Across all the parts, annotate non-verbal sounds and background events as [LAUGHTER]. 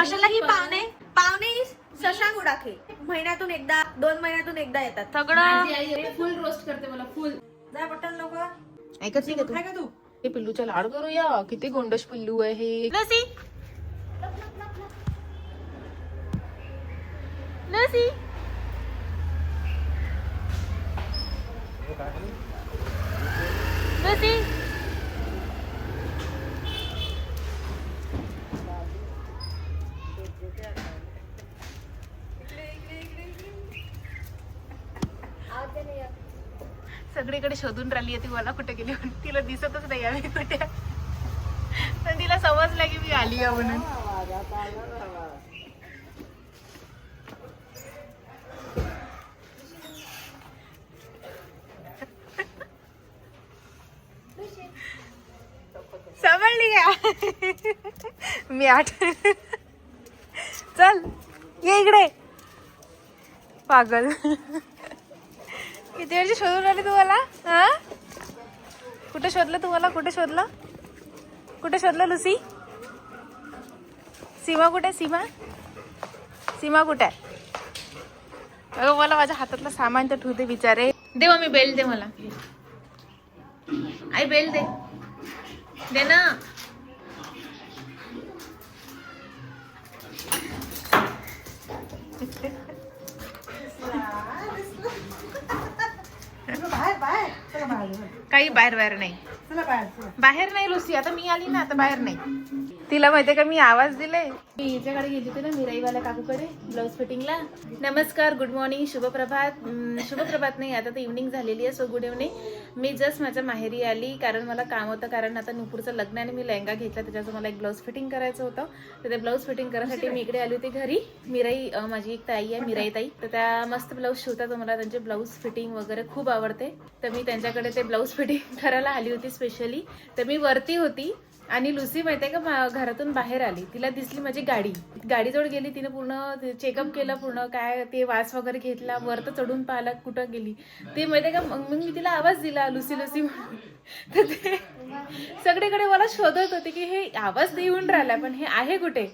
कशाला ही पाहुणे पाहुणे शशांक उडाखे. महिन्यातून एकदा दोन महिन्यातून एकदा येतात. सगळं. फुल रोस्ट करते मला फुल. जा पटकन लोक ऐकत नाही का तू? काय का तू? हे पिल्लूचा लाड करूया. किती गोंडस पिल्लू आहे हे. लसी. लसी. लसी. सगळीकडे शोधून राहिली ती मला कुठे गेली म्हणून. तिला दिसतच नाही आम्ही कुठे. पण तिला समजलं की मी आली आहे म्हणून. समजली का? मी आठ चल ये इकडे. पागल. किती वेळची शोधून आली तुम्हाला? हा? कुठे शोधलं तुम्हाला? कुठे शोधलं? कुठे शोधलं लुसी? सीमा कुठे सीमा? सीमा कुठे आहे? अगं मला माझ्या हातातलं सामान तर ठेवते बिचारे. दे मम्मी बेल दे मला. आई बेल दे. दे ना बाहेर बाहेर चला बाहेर काही बाहेर बाहेर नाही बाहेर नाही लुसी. आता मी आली ना आता बाहेर नाही. तिला माहितीये का मी आवाज दिले मी हिच्याकडे गेली होती ना मिराईवाल्या काकूकडे ब्लाऊज फिटिंगला. नमस्कार गुड मॉर्निंग शुभप्रभात. शुभप्रभात नाही आता तर इव्हनिंग झालेली आहे सो गुड इव्हनिंग मी जस्ट माझ्या माहेरी आली कारण मला काम होतं कारण आता नुपूरचं लग्न आणि मी लेहंगा घेतला त्याच्याचं मला एक ब्लाऊज फिटिंग करायचं होतं. तर ते ब्लाऊज फिटिंग करायसाठी मी इकडे आली होती घरी. मिराई माझी एक ताई आहे मिराई ताई. तर त्या मस्त ब्लाऊज शिवतात मला त्यांचे ब्लाऊज फिटिंग वगैरे खूप आवडते. तर मी त्यांच्याकडे ते ब्लाऊज फिटिंग [LAUGHS] करायला आली होती स्पेशली तर मी वरती होती आणि लुसी माहितीये का मा- घरातून बाहेर आली. तिला दिसली माझी गाडी. गाडीजवळ गेली तिने पूर्ण चेकअप केलं पूर्ण काय ते वास वगैरे घेतला वर तर चढून पाहिला कुठं गेली. ते माहितीये का मग मग मी तिला आवाज दिला लुसी लुसी [LAUGHS] तर ते सगळीकडे मला शोधत होते की हे आवाज देऊन राहिला पण हे आहे कुठे?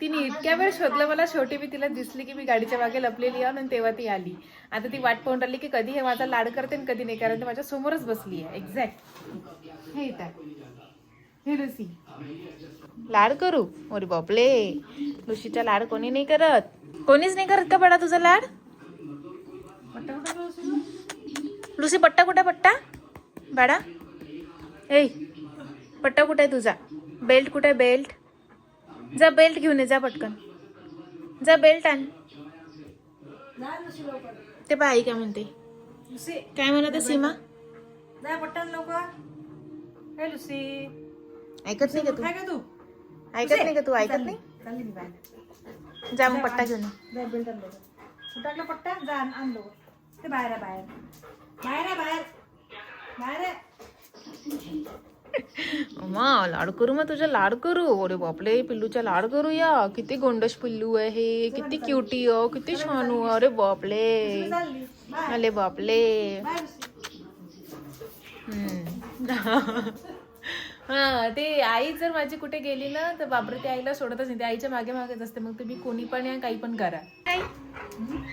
तिने इतक्या वेळ शोधलं मला शेवटी मी तिला दिसली की मी गाडीच्या मागे लपलेली आहे आणि तेव्हा ती आली. आता ती वाट पाहून राहिली की कधी हे माझा लाड करते आणि कधी नाही कारण ती माझ्या समोरच बसली आहे. एक्झॅक्ट हे इथं. हे लुसी लाड करू? अरे बापले. लुसीचा लाड कोणी नाही करत. कोणीच नाही करत का बडा तुझा लाड? लुसी पट्टा कुठे पट्टा? बाडा ए पट्टा कुठे आहे तुझा? बेल्ट कुठे आहे? बेल्ट. जा बेल्ट घेऊन ये जा पटकन. जा बेल्ट आण. ते बाई काय म्हणते. काय म्हणत सीमा? जा लवकर. हे लुसी ऐकत नाही का तू? काय का तू? ऐकत नाही का तू? ऐकत नाही? चालली मी बाहेर. जा मग पट्टा घेऊन जा बिल्डर पट्टा? जा आण ते बाहेर आहे बाहेर. बाहेर आहे बाहेर. बाहेर आहे. अम्मा लाड करू मग तुझा लाड करू. अरे बापले पिल्लूचा लाड करूया किती गोंडस पिल्लू आहे हे. किती क्युटी हो किती छान हो अरे बापले अरे बापले हम्म. [LAUGHS] हा ते आई जर माझी कुठे गेली ना तर बापरे ते आईला सोडतच नाही. ते आईच्या मागे मागेच असते. मग तुम्ही कोणी पण या काही पण करा.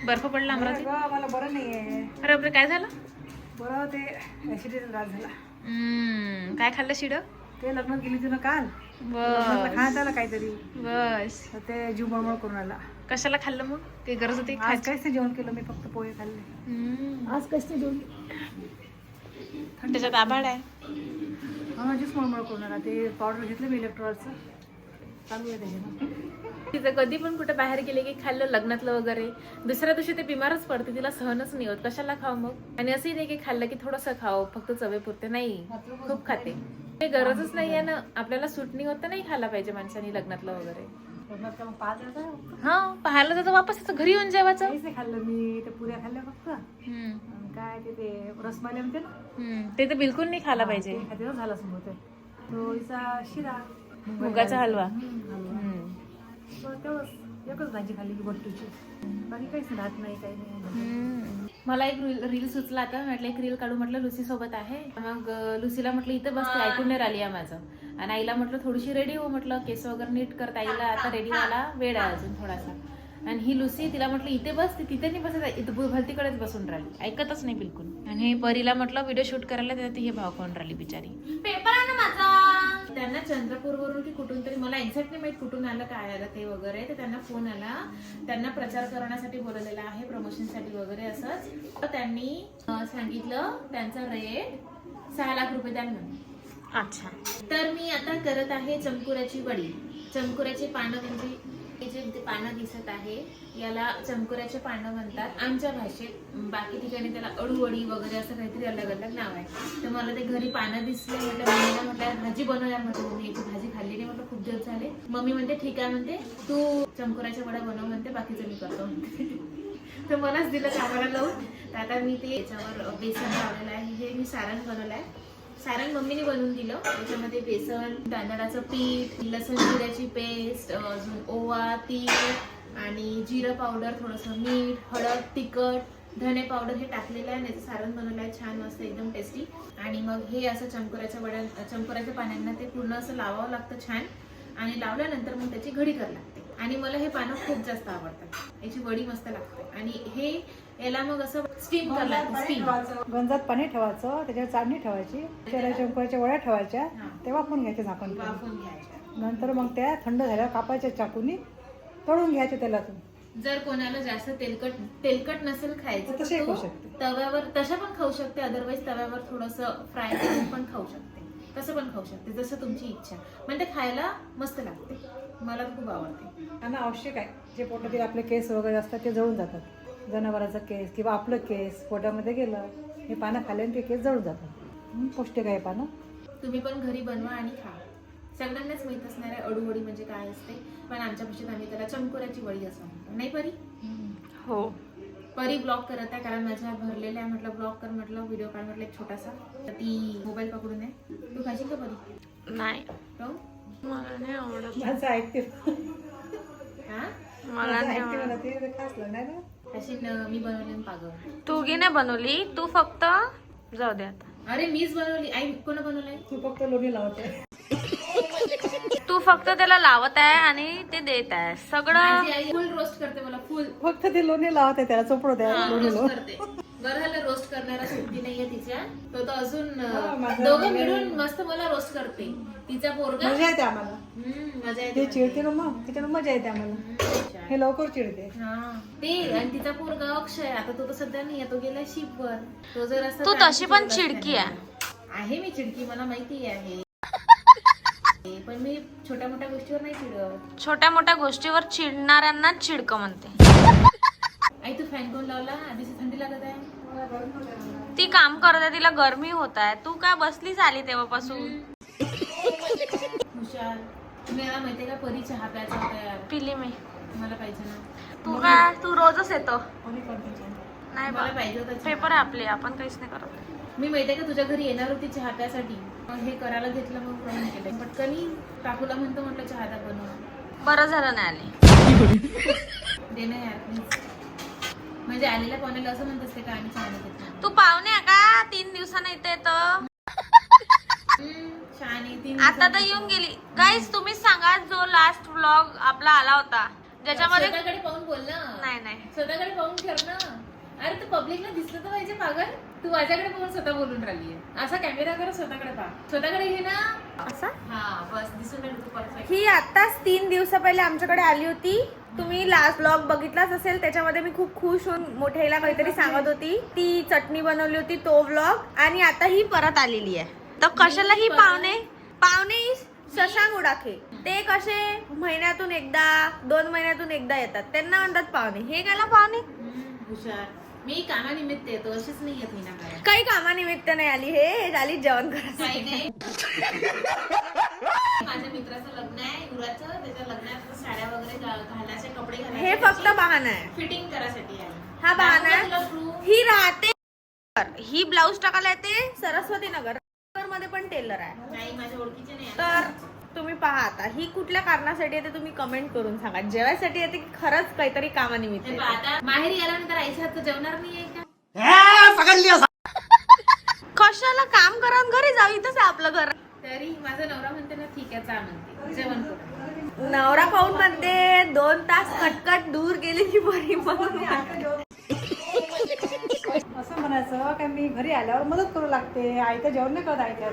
बर्फ पडला अमरावती? मला बरं नाही आहे अरे बापरे काय झालं? बरं ते त्रास झाला. हम्म, काय खाल्लं शिड? ते लग्न होती ना काल. बस. लग्नातलं खाण्यात आलं काहीतरी. बस. तर ते जीव मळमळ करून आला. कशाला खाल्लं मग? ते गरज होती आज खायची? काहीच नाही जेवण केलं मी फक्त पोहे खाल्ले. हम्म, आज नाही जेवण त्याच्यात आभाळ आहे. माझीच मळमळ करून आला. ते पावडर घेतलं मी इलेक्ट्रॉलचं आहे त्याच्यानं तिचं कधी पण कुठे बाहेर गेले की खाल्लं लग्नातलं वगैरे दुसऱ्या दिवशी ते बिमारच पडते तिला सहनच नाही होत. कशाला खाव मग? आणि असंही नाही की खाल्लं की थोडंसं खावं फक्त चवेपुरते नाही खूप खाते. ते गरजच नाही आहे ना. आपल्याला सूट नाही होत नाही खायला पाहिजे माणसाने लग्नातलं वगैरे. हा पाहायला जातं वापस घरी येऊन जेवायचं. खाल्लं मी ते पुऱ्या खाल्ल्या फक्त. काय ते ते रसमाले म्हणते ना? हम्म. ते तर बिलकुल नाही खायला पाहिजे. ते खाते ना झाला समोर ते. हिचा शिरा मुगाचा हलवा. हम्म, हलवा. हम्म. तर तेवढंच एकच भाजी खाल्ली की बट्टूची बाकी काहीच नाही राहत नाही काही नाही. हम्म. मला एक रील रील सुचला आता म्हटलं एक रील काढू म्हटलं लुसी सोबत आहे. मग अं, लुसीला म्हटलं इथं बसते ऐकून नाही राहिली आहे माझं. आणि आईला म्हटलं थोडीशी रेडी हो म्हटलं केस वगैरे नीट करता आईला आता रेडी व्हायला वेळ आहे अजून थोडासा. आणि ही लुसी तिला म्हटलं इथे बस ती तिथे नाही बसत आहे, इथं भलतीकडेच बसून राहिली. ऐकतच नाही बिलकुल. आणि हे परीला म्हटलं व्हिडिओ शूट करायला तर हे भाव कोण राहिली बिचारी. पेपर आहे ना माझा. त्यांना चंद्रपूरवरून की कुठून तरी मला एक्झॅक्ट नाही माहीत कुठून आलं काय आलं ते वगैरे. तर त्यांना फोन आला. त्यांना प्रचार करण्यासाठी बोलवलेला आहे प्रमोशनसाठी वगैरे असंच. तर त्यांनी सांगितलं त्यांचा रेट सहा लाख रुपये द्या म्हणून. अच्छा. तर मी आता करत आहे चमकुराची वडी. चमकुराची पानं म्हणजे हे जे इथे पानं दिसत आहे याला चमकुराचे पानं म्हणतात. आमच्या भाषेत बाकी ठिकाणी त्याला अडूवडी वगैरे असं काहीतरी अलग अलग नाव आहे. तर मला ते घरी पानं दिसले म्हटलं मम्मीला म्हटलं भाजी बनवल्या म्हटलं मम्मी याची भाजी खाल्ली नाही म्हटलं खूप दिवस झाले. मम्मी म्हणते ठीक आहे म्हणते तू चमकुराच्या वडा बनव म्हणते बाकीचं मी करतो म्हणते. [LAUGHS] तर मलाच दिलं कामाला लावून. तर आता मी ते याच्यावर बेसन लावलेलं आहे हे मी सारण बनवलं आहे. सारण मम्मीने बनवून दिलं. त्याच्यामध्ये बेसन तांदळाचं पीठ लसण जिऱ्याची पेस्ट अजून ओवा तीळ आणि जिरं पावडर थोडंसं मीठ हळद तिखट धने पावडर हे टाकलेलं आहे त्याचं सारण बनवलं आहे. छान मस्त एकदम टेस्टी आणि मग हे असं चमकुराच्या वड्या चमकुराच्या पाण्यांना ते पूर्ण असं लावावं लागतं छान. आणि लावल्यानंतर मग त्याची घडी करावी लागते. आणि मला हे पानं खूप जास्त आवडतात. याची वडी मस्त लागते. आणि हे याला मग असं स्टीम लागतं स्टीम गंजात पाणी ठेवायचं त्याच्यावर चाळणी ठेवायची त्याला शंकराच्या वड्या ठेवायच्या हा. ते वाफून घ्यायचे झाकण घ्यायच्या नंतर मग त्या थंड झाल्यावर कापायच्या चाकूनी तळून घ्यायचे तेलातून. जर कोणाला जास्त तेलकट तेलकट नसेल खायचं तसंही तर तो खाऊ शकते. तव्यावर तशा पण खाऊ शकते अदरवाईज तव्यावर थोडस फ्राय करून पण खाऊ शकते. तसं पण खाऊ शकते जसं तुमची इच्छा. म्हणजे खायला मस्त लागते. मला खूप आवडते. आणि आवश्यक आहे. जे पोटातील आपले केस वगैरे असतात ते जळून जातात. जनावरांचा केस किंवा आपलं केस पोटामध्ये गेलं हे पानं खाल्ल्याने ते केस जळून जातात. पौष्टिक आहे पानं. तुम्ही पण घरी बनवा आणि खा. सगळ्यांनाच माहीत असणार आहे अडूवडी म्हणजे काय असते पण आमच्या भाषेत आम्ही त्याला चमकोऱ्याची वडी असं म्हणतो. नाही परी? हो. परी ब्लॉग करत आहे कारण माझ्या भरलेल्या म्हटलं ब्लॉग कर म्हटलं व्हिडिओ काढ म्हटलं एक छोटासा. तर ती मोबाईल पकडून आहे. तू खाशील का परी? नाही. हो मला नाही आवडत. माझं ऐकते. हा? मला नाही आवडत. खासलं नाही अशी न- मी बनवली पागल. तू गी नाही बनवली. तू फक्त जाऊ दे आता. अरे मीच बनवली. आई कोण बनवलंय? तू फक्त लोणी लावते. तू फक्त त्याला लावत आहे आणि ते देत आहे. सगळं माझी आई फुल रोस्ट करते मला फुल. फक्त ते लोणी लावते त्याला चोपडो त्या लोणी रोस्ट करते. बरं झालं रोस्ट करणारा सुट्टी नाहीये तिच्या. तो तर अजून दोघं मिळून मस्त मला रोस्ट करते. तिचा पोरगा? मजा येते आम्हाला. हम्म, मजा ते येते. चिडते ना मग? त्याच्यानं मजा येते आम्हाला. हे लवकर चिडते. हा. ते आणि तिचा पोरगा अक्षय. आता तो तर सध्या नाही तो गेला शिपवर. तो जर असं तू तशी पण चिडकी आहे. मी चिडकी मला माहिती आहे. [LAUGHS] पण मी छोट्या मोठ्या गोष्टीवर नाही चिडत. छोट्या मोठ्या गोष्टीवर चिडणाऱ्यांना चिडक म्हणते. आई तू फॅन कोण लावला? आधीच थंडी लागत आहे. ती काम करत तिला गरमी होत आहे. तू काय बसलीच आली तेव्हापासून? हुशार. माहितीये का परी चहा प्यायचा होता यार. पिली मी. मला पाहिजे ना. तू काय तू रोजच येतो? कोणी करते चहा? नाही मला. पाहिजे होता चहा. पेपर आहे आपले आपण काहीच नाही करत. मी माहितीये का तुझ्या घरी येणार होती चहा प्यासाठी मग हे करायला घेतलं मग प्रमाण केलं. पटकनी काकूला म्हणतो म्हटलं चहा बनव बरं झालं नाही आली. दे ना यार प्लीज म्हणजे आलेल्या पाहुण्याला असं म्हणत असते का आम्ही घेतला तू पाहुणे का? तीन दिवसानं येते. आहे तीन आता तर. येऊन गेली. गाईज तुम्हीच सांगा जो लास्ट व्लॉग आपला आला होता. ज्याच्यामध्ये स्वतःकडे पाहून बोल ना. नाही नाही. स्वतःकडे पाहून कर ना. अरे तू पब्लिकला दिसलं तर पाहिजे पागल. तू माझ्याकडे पाहून स्वतः बोलून राहिली असा कॅमेरा कर स्वतःकडे पहा. स्वतःकडे घे ना. असं? हा बस दिसून ही आताच तीन दिवसा पहिले आमच्याकडे आली होती. तुम्ही लास्ट ब्लॉग बघितलाच असेल त्याच्यामध्ये मी खूप खुश होऊन मोठ्याला काहीतरी सांगत होती. ती चटणी बनवली होती तो व्लॉग आणि आता ही परत आलेली आहे. तर कशाला ही पाहुणे पाहुणे शशांक उडाखे. ते कसे महिन्यातून एकदा दोन महिन्यातून एकदा येतात. त्यांना म्हणतात पाहुणे. हे गेला पाहुणे? मी कामानिमित्त येतो अशीच नाही येत मी ना काही कामानिमित्त नाही आली. हे आली जेवण करायचं. [LAUGHS] माझ्या मित्राचं लग्न आहे गुराचं त्याच्या लग्नात साड्या वगैरे घा- घालायचे कपडे घालायचे. हे फक्त बहाणा आहे. फिटिंग करायसाठी आहे. हा बहाणा दाखवू आहे. ही राहते ही ब्लाऊज टाकायला येते सरस्वती नगर. मध्ये पण टेलर आहे. नाही माझ्या ओळखीचे नाही तर तुम्ही पहा आता ही कुठल्या कारणासाठी येते तुम्ही कमेंट करून सांगा. जेवायसाठी येते की खरंच काहीतरी कामानिमित्त माहेरी गेल्यानंतर आईच्या हातचं जेवणार नाहीये का? कशाला काम करा घरी जाऊ इथंच आहे आपलं घर. तर तरी माझा नवरा म्हणते ना ठीक आहे चा म्हणते. जेवण करू नवरा पाहून म्हणते दोन तास कटकट दूर गेली की बरी म्हणून असं म्हणायचं का मी घरी आल्यावर मदत करू लागते. आई तर जेवण नाही करत आईच्या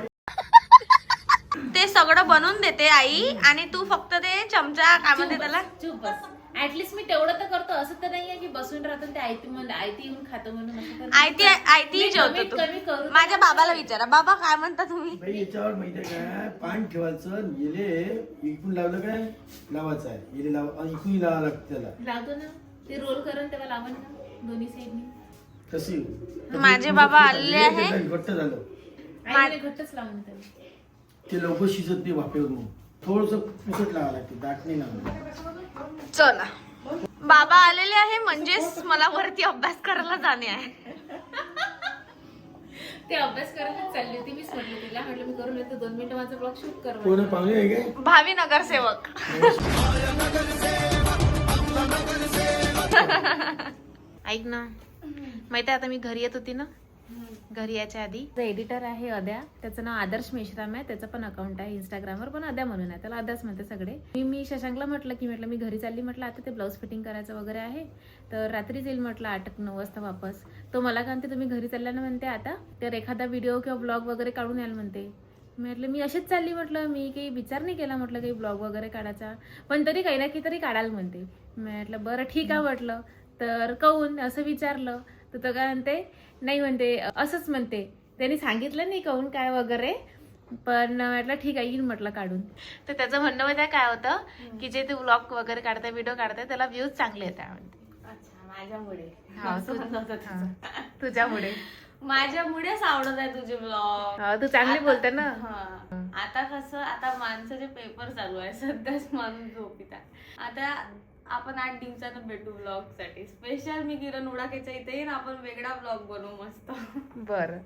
ते सगळं बनवून देते आई. आणि तू फक्त ते चमचा काय म्हणते त्याला चुप बस. ऍटलीस्ट मी तेवढं तर करतो. असं तर नाहीये की बसून राहतो ते आयती म्हणून आयती येऊन खातो म्हणून असं आयती आयती मी जेवतो कमीत तू. कमी करू माझ्या बाबाला विचारा. बाबा काय म्हणता तुम्ही? बाई याच्यावर माहितीये काय पान ठेवायचं येले इकडून लावलं काय? लावायचं आहे. येले लाव आणि इकडून लावावं लागतं त्याला. लावतो ना. ते रोल करून तेव्हा लावण ना. दोन्ही साईडनी कशी माझे बाबा आलेले आहे. घट्ट झालं. आईने घट्टच लावून त्याला ते लवकर शिजत नाही वाफेवर मग थोडस पुसट लावावं लागते दाट नाही लावलं चला. बाबा आलेले आहे म्हणजेच मला वरती अभ्यास करायला जाणे आहे. ते अभ्यास करायला चालली होती मी म्हटलं तिला म्हटलं मी करून येतो दोन मिनिटं माझं ब्लॉग शूट कर भावी नगरसेवक. ऐक ना माहिती आता मी घरी येत होती ना? घरी यायच्या आधी. एडिटर आहे अद्या त्याचं नाव आदर्श मेश्राम आहे त्याचं पण अकाउंट आहे इंस्टाग्रामवर पण अद्या म्हणून आहे. त्याला अद्याच म्हणते सगळे. मी मी शशांकला म्हटलं की म्हटलं मी घरी चालली म्हटलं आता ते ब्लाऊज फिटिंग करायचं वगैरे आहे. तर रात्रीच येईल म्हटलं आठ नऊ वाजता वापस. तो मला काय म्हणते तुम्ही घरी चालल्यानं म्हणते आता. तर एखादा व्हिडिओ किंवा ब्लॉग वगैरे काढून याल म्हणते. म्हटलं मी अशीच चालली म्हटलं. मी काही विचार नाही केला म्हटलं काही ब्लॉग वगैरे काढायचा. पण तरी काही ना काही तरी काढायला म्हणते म्हटलं बरं ठीक आहे म्हटलं. तर काऊन असं विचारलं. तर तो काय म्हणते नाही म्हणते असंच म्हणते. त्यांनी सांगितलं नाही काऊन काय वगैरे पण म्हटलं ठीक आहे येईन म्हटलं काढून. तर त्याचं म्हणणं माहिती काय होतं? की जे ते ब्लॉग वगैरे काढताय व्हिडिओ काढताय त्याला व्ह्यूज चांगले येतात म्हणते. माझ्यामुळे. तुझ्यामुळे. माझ्यामुळेच आवडत आहे तुझे ब्लॉग हा, तू चांगली बोलते ना. आता कसं आता माणसाचे पेपर चालू आहे सध्याच माणूस झोपित आता आपण आठ दिवसानं भेटू ब्लॉगसाठी स्पेशल मी किरण उडाकेच्या इथे येईन आपण वेगळा ब्लॉग बनवू मस्त. बरं.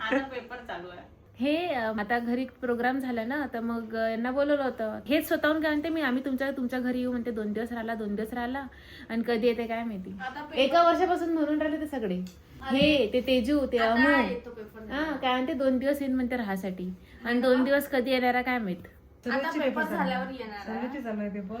आता पेपर चालू आहे. हे आता घरी प्रोग्राम झाला ना तर मग यांना बोलवलं होतं. हेच स्वतःहून काय म्हणते मी आम्ही तुमच्या तुमच्या घरी येऊ म्हणते दोन दिवस राहिला दोन दिवस राहिला. आणि कधी येते काय माहिती. एका वर्षापासून म्हणून राहिले ते सगळे. हे ते तेजू ते अमू हा काय म्हणते दोन दिवस येईन म्हणते राहासाठी. आणि दोन दिवस कधी येणारा काय माहीत. आता पेपर झाल्यावर येणार पेपर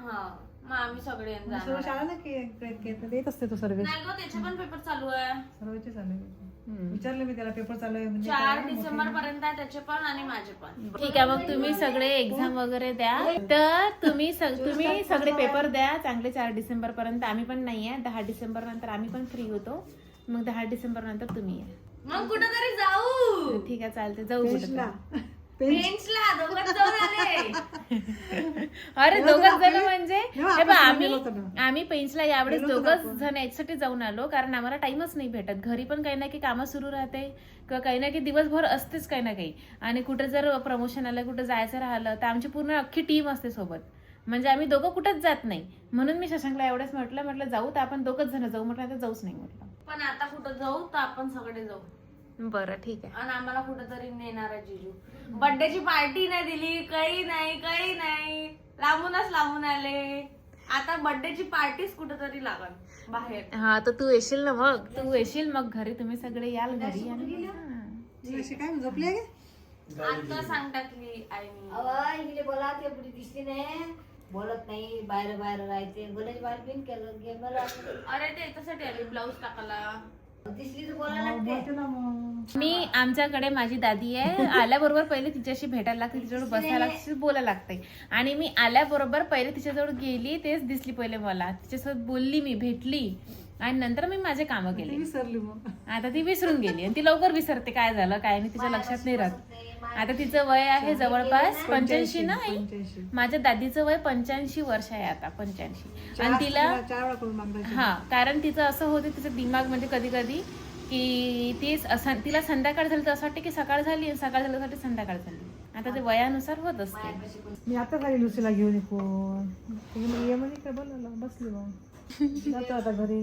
हा. मग आम्ही सगळे जाणार सर्व शाळा ना की की- की- येत असते तो सर्वे. नाही गं त्याचे पण पेपर चालू आहे. सर्वचे चालू आहे. paper. विचारलं मी त्याला पेपर चालू आहे म्हणजे चार डिसेंबर पर्यंत आहे त्याचे पण आणि माझे पण. ठीक आहे मग तुम्ही सगळे एक्झाम वगैरे द्या. तर तुम्ही सग- तुम्ही सगळे पेपर द्या. चांगले चार डिसेंबर पर्यंत आम्ही पण नाही आहे. दहा डिसेंबर नंतर आम्ही पण फ्री होतो. मग दहा डिसेंबर नंतर तुम्ही या. मग कुठेतरी जाऊ. ठीक आहे चालते जाऊ कुठं. बेंचला दोघं जाऊन आले. [LAUGHS] [LAUGHS] अरे दोघच जण म्हणजे? हे बघ, आम्ही. आम्ही पेन्सला यावेळेस दोघच जण याच्यासाठी जाऊन आलो कारण आम्हाला टाइमच नाही भेटत. घरी पण काही ना काही कामं सुरू राहते किंवा काही ना काही दिवसभर असतेच काही ना काही. आणि कुठे जर प्रमोशन आलं कुठं जायचं राहिलं तर आमची पूर्ण अख्खी टीम असते सोबत. म्हणजे आम्ही दोघं कुठंच जात नाही. म्हणून मी शशांकला एवढंच म्हटलं म्हटलं जाऊ तर आपण दोघच जण जाऊ. म्हटलं आता जाऊच नाही. म्हटलं. पण आता कुठं जाऊ तर आपण सगळे जाऊ. बरं ठीक आहे. आणि आम्हाला कुठेतरी नेणार आहे जिजू बर्थडेची पार्टी नाही दिली काही नाही काही नाही. लांबूनच लांबून आले. आता बर्थडेची पार्टीच कुठेतरी लागल बाहेर. हा तर तू येशील ना मग? तू येशील मग घरी तुम्ही सगळे याल घरी आणि हा. अशी काय झोपली? आता सांग टाकली अवं, इकडे बोला ते पुढे दिसते नाही. बोलत नाही बाहेर बाहेर राहायचे. बोलायचे बाहेर बिन केलं अरे ते याच्यासाठी आली ब्लाऊज टाकायला. दिसली तर बोला बोलते ना मग. मी आमच्याकडे माझी दादी आहे. आल्याबरोबर पहिले तिच्याशी भेटायला लागते तिच्याजवळ बसायला लागते तिच्याशी बोलायला लागते. आणि मी आल्याबरोबर पहिले तिच्याजवळ गेली तेच दिसली पहिले मला. तिच्यासोबत बोलली मी भेटली. आणि नंतर मी माझे कामं केले. विसरली मग. आता ती विसरून गेली आणि ती लवकर विसरते. काय झालं काय नाही तिच्या लक्षात नाही राहत. आता तिचं वय आहे जवळपास पंच्याऐंशी ना आई. माझ्या दादीचं वय पंच्याऐंशी वर्ष आहे आता पंच्याऐंशी. आणि तिला चार- चार वेळा करून मागवायची हा कारण तिचं असं होतं तिचं दिमाग म्हणजे कधी कधी की ती असं- तिला संध्याकाळ झाली तर असं वाटतं की सकाळ झाली आणि सकाळ झाली तर असं वाटतं संध्याकाळ झाली. आता ते वयानुसार होत असते. मी आता झाली लुसीला घेऊन इकून ती म्हणे, ये म्हणे काय बोलायला बसली मग जातो आता घरी.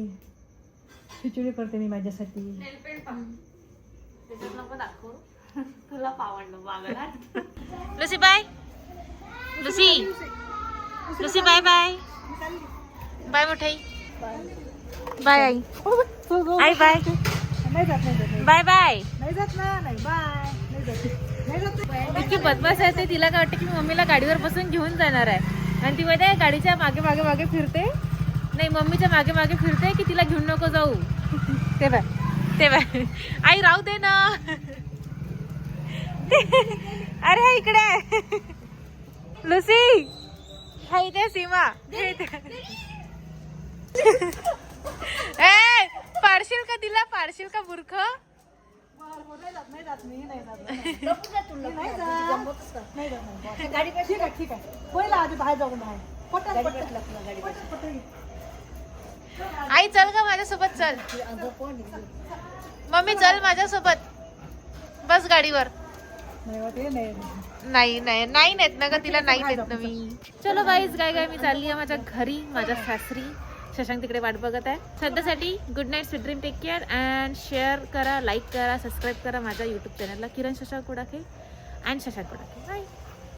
खिचडी करते मी माझ्यासाठी. तुला Lucy bye. Lucy. Lucy bye bye. Bye मोठाई. Bye आई. आई बाय. Bye bye. नाही जात ना नाही बाय. इतकी बदमाश आहे ते तिला काय वाटतं की मम्मीला गाडीवर बसून घेऊन जाणार आहे. आणि ती माहिती गाडीच्या मागे मागे मागे फिरते. नाही मम्मीच्या मागे मागे फिरते की तिला घेऊन नको जाऊ? [LAUGHS] ते बाय ते बाय आई राहू दे ना. अरे हा इकडे आहे. लुसी. हा इथे सीमा. हे. ए पाडशील का तिला? पाडशील का बुरख. गाडी ठीक आहे ठीक आहे. होईल आधी बाहेर जाऊन बाहेर. पटकन, पटकन. पटकन, पटकन. आई चल का माझ्यासोबत चल. मम्मी चल माझ्यासोबत. बस गाडीवर. नाही नाही नाही नाही नेत ना ग तिला नाही नेत ना मी. चलो बाईज काय काय मी चालली आहे माझ्या घरी माझ्या सासरी. शशांक तिकडे वाट बघत आहे. सध्यासाठी good night sweet dream take care and share करा लाईक करा सबस्क्राईब करा माझ्या यूट्यूब चॅनलला किरण शशांक कुडाखे. अँड शशांक कुडाखे. बाय